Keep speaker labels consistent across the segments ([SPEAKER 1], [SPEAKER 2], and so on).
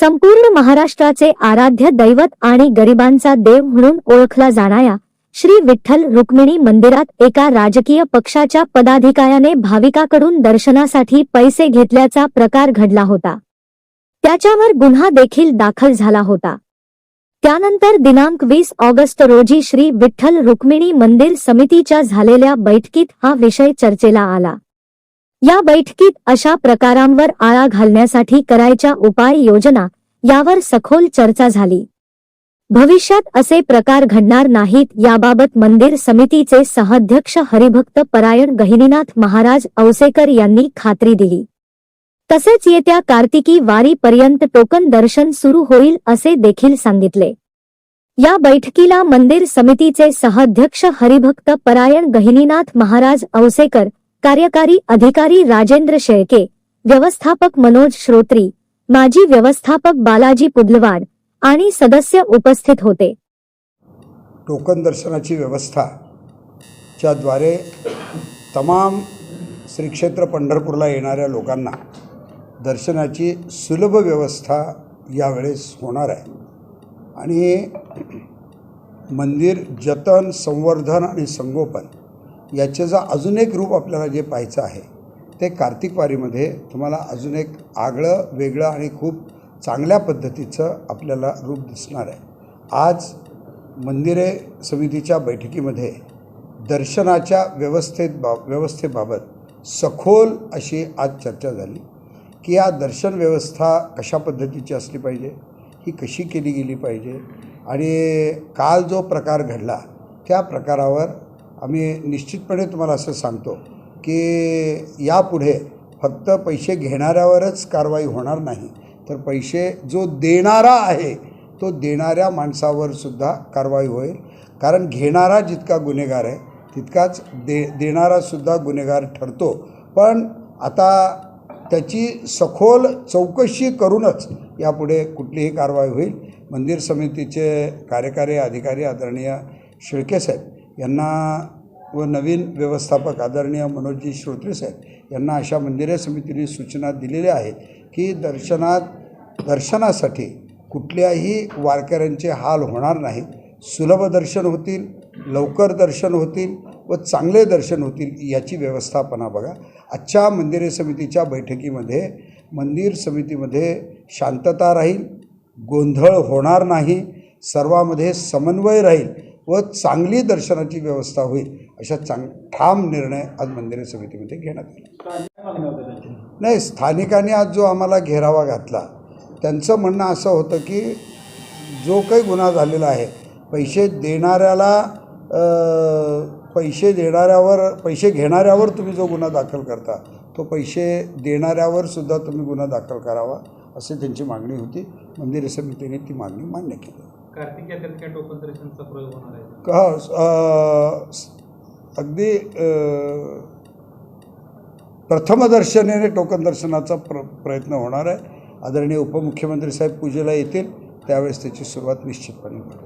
[SPEAKER 1] संपूर्ण महाराष्ट्राचे आराध्य दैवत आणि गरिबांचा देव म्हणून ओळखला जाणाऱ्या श्री विठ्ठल रुक्मिणी मंदिरात एका राजकीय पक्षाच्या पदाधिकाऱ्याने भाविकाकडून दर्शनासाठी पैसे घेतल्याचा प्रकार घडला होता. त्याच्यावर गुन्हा देखील दाखल झाला होता. त्यानंतर दिनांक वीस ऑगस्ट रोजी श्री विठ्ठल रुक्मिणी मंदिर समितीच्या झालेल्या बैठकीत हा विषय चर्चेला आला. या बैठकीत अशा प्रकारांवर आळा घालण्यासाठी करायच्या उपाययोजना यावर सखोल चर्चा झाली. भविष्यात असे प्रकार घडणार नाहीत याबाबत मंदिर समितीचे सहाध्यक्ष हरिभक्त परायण गहिनीनाथ महाराज औसेकर यांनी खात्री दिली. तसेच येत्या कार्तिकी वारीपर्यंत टोकन दर्शन सुरू होईल असे देखील सांगितले. या बैठकीला मंदिर समितीचे सहाध्यक्ष हरिभक्त परायण गहिनीनाथ महाराज औसेकर कार्यकारी अधिकारी राजेंद्र शेळके व्यवस्थापक मनोज श्रोत्री माजी व्यवस्थापक बालाजी पुदलवाड आणि सदस्य उपस्थित होते.
[SPEAKER 2] टोकन दर्शनाची व्यवस्था च्याद्वारे तमाम श्री क्षेत्र पंढरपूरला येणाऱ्या लोकांना दर्शनाची सुलभ व्यवस्था यावेळेस होणार आहे. आणि मंदिर जतन संवर्धन आणि संगोपन याचे अजून एक रूप आपल्याला जे पाहायचं आहे ते कार्तिक वारीमध्ये तुम्हाला अजून एक आगळं वेगळं आणि खूप चांगल्या पद्धतीचं आपल्याला रूप दिसणार आहे. आज मंदिरे समितीच्या बैठकीमध्ये दर्शनाच्या व्यवस्थेत बा व्यवस्थेबाबत सखोल अशी आज चर्चा झाली की या दर्शन व्यवस्था कशा पद्धतीची असली पाहिजे ही कशी केली गेली पाहिजे आणि काल जो प्रकार घडला त्या प्रकारावर आम्ही निश्चितपणे तुम्हाला असं सांगतो की यापुढे फक्त पैसे घेणाऱ्यावरच कारवाई होणार नाही. तर पैसे जो देणारा आहे तो देणाऱ्या माणसावर सुद्धा कारवाई होईल. कारण घेणारा जितका गुन्हेगार आहे तितकाच दे देणारासुद्धा गुन्हेगार ठरतो. पण आता त्याची सखोल चौकशी करूनच यापुढे कुठलीही कारवाई होईल. मंदिर समितीचे कार्यकारी अधिकारी आदरणीय शेळके साहेब यांना व नवीन व्यवस्थापक आदरणीय मनोजजी श्रोत्रे साहेब यांना अशा मंदिरे समितीने सूचना दिलेल्या आहेत की दर्शनात दर्शनासाठी कुठल्याही वारकऱ्यांचे हाल होणार नाहीत सुलभ दर्शन होतील लवकर दर्शन होतील व चांगले दर्शन होतील याची व्यवस्थापना बघा. आजच्या मंदिरे समितीच्या बैठकीमध्ये मंदिर समितीमध्ये शांतता राहील गोंधळ होणार नाही सर्वामध्ये समन्वय राहील. व चांगली दर्शनाची व्यवस्था होईल अशा चांग ठाम निर्णय आज मंदिर समितीमध्ये घेण्यात आला. नाही स्थानिकांनी आज जो आम्हाला घेरावा घातला त्यांचं म्हणणं असं होतं की जो काही गुन्हा झालेला आहे पैसे देणाऱ्याला पैसे देणाऱ्यावर पैसे घेणाऱ्यावर तुम्ही जो गुन्हा दाखल करता तो पैसे देणाऱ्यावर सुद्धा तुम्ही गुन्हा दाखल करावा अशी त्यांची मागणी होती. मंदिर समितीने ती मागणी मान्य केली.
[SPEAKER 3] कार्तिक यात्रेत काय टोकन दर्शनचा प्रयोग होणार आहे.
[SPEAKER 2] का अ, स- अगदी प्रथमदर्शनीने टोकन दर्शनाचा प्र प्रयत्न होणार आहे. आदरणीय उपमुख्यमंत्री साहेब पूजेला येतील त्यावेळेस त्याची सुरुवात निश्चितपणे होईल.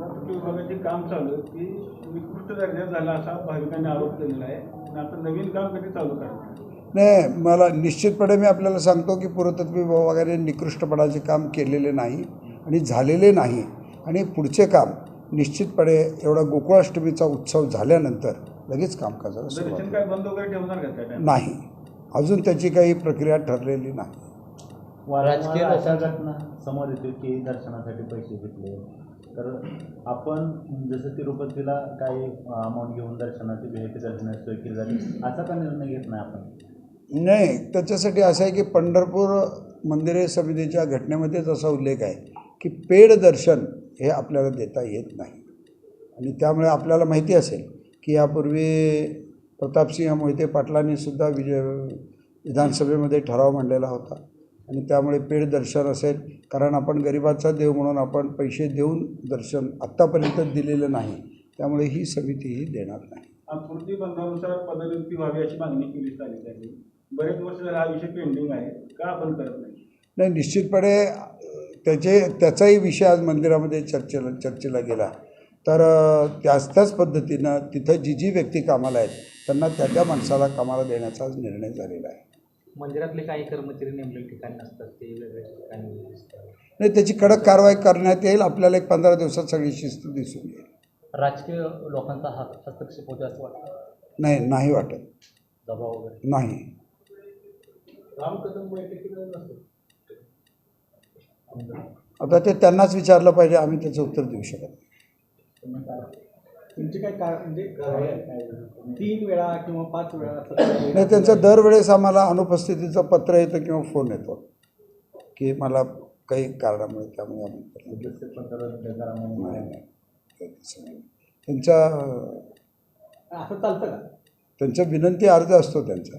[SPEAKER 4] वाहतूक विभागाचे काम चालू आहे की निकृष्ट दर्जा झाला असा भाविकांनी आरोप केलेला आहे. आणि आता नवीन काम कधी चालू करणार?
[SPEAKER 2] नाही मला निश्चितपणे मी आपल्याला सांगतो की पुरातत्व विभागाने निकृष्टपणाचे काम केलेले नाही आणि झालेले नाही. आणि पुढचे काम निश्चितपणे एवढा गोकुळाष्टमीचा उत्सव झाल्यानंतर लगेच कामकाजाला सुरुवात
[SPEAKER 4] दर्शन
[SPEAKER 2] होईल.
[SPEAKER 4] काय बंद वगैरे ठेवणार का त्या टाइम
[SPEAKER 2] नाही. अजून त्याची काही प्रक्रिया ठरलेली नाही.
[SPEAKER 5] घटना. समोर येतील की दर्शनासाठी पैसे घेतले. तर आपण जसं तिरुपतीला काही अमाऊंट घेऊन दर्शनाची भेट दर्शनाची सोय केली जाते असा का निर्णय घेत नाही आपण?
[SPEAKER 2] नाही. त्याच्यासाठी असं आहे की पंढरपूर मंदिरे समितीच्या घटनेमध्येच असा उल्लेख आहे की पेड दर्शन हे आपल्याला देता येत नाही. आणि त्यामुळे आपल्याला माहिती असेल की यापूर्वी प्रतापसिंह मोहिते पाटलांनी सुद्धा विजय विधानसभेमध्ये ठराव मांडलेला होता. आणि त्यामुळे पेड दर्शन असेल कारण आपण गरिबाचा देव म्हणून आपण पैसे देऊन दर्शन आत्तापर्यंत दिलेलं नाही. त्यामुळे ही समितीही देणार नाही.
[SPEAKER 4] स्मृती बंधानुसार पदनियुक्ती व्हावी अशी मागणी केली त्याची बरेच वर्ष हा विषय पेंडिंग आहे. का आपण करत नाही?
[SPEAKER 2] नाही निश्चितपणे त्याचे त्याचाही विषय आज मंदिरामध्ये चर्चेला चर्चेला गेला. तर त्याच त्याच पद्धतीनं तिथं जी जी व्यक्ती कामाला आहेत त्यांना त्या त्या माणसाला कामाला देण्याचा आज निर्णय झालेला आहे.
[SPEAKER 3] मंदिरातले काही कर्मचारी नेमलेल्या ठिकाणी नसतात ते वेगळ्या ठिकाणी दिसतात.
[SPEAKER 2] नाही त्याची कडक कारवाई करण्यात येईल आपल्याला एक पंधरा दिवसात सगळी शिस्त दिसून येईल.
[SPEAKER 6] राजकीय लोकांचा हात हस्तक्षेप होतो असं वाटतं?
[SPEAKER 2] नाही नाही वाटत.
[SPEAKER 6] दबाव वगैरे?
[SPEAKER 2] नाही.
[SPEAKER 3] राम कदम बैठकीला नसतो.
[SPEAKER 2] आता ते त्यांनाच विचारलं पाहिजे आम्ही त्याचं उत्तर देऊ शकत नाही.
[SPEAKER 4] तुमची काय का म्हणजे तीन वेळा किंवा पाच वेळा असं
[SPEAKER 2] नाही त्यांचं दरवेळेस आम्हाला अनुपस्थितीचं पत्र येतं किंवा फोन येतो की मला काही कारणामुळे त्यामुळे आम्ही. त्यांच्या
[SPEAKER 4] असं चालतं का?
[SPEAKER 2] त्यांच्या विनंती अर्ज असतो त्यांचा.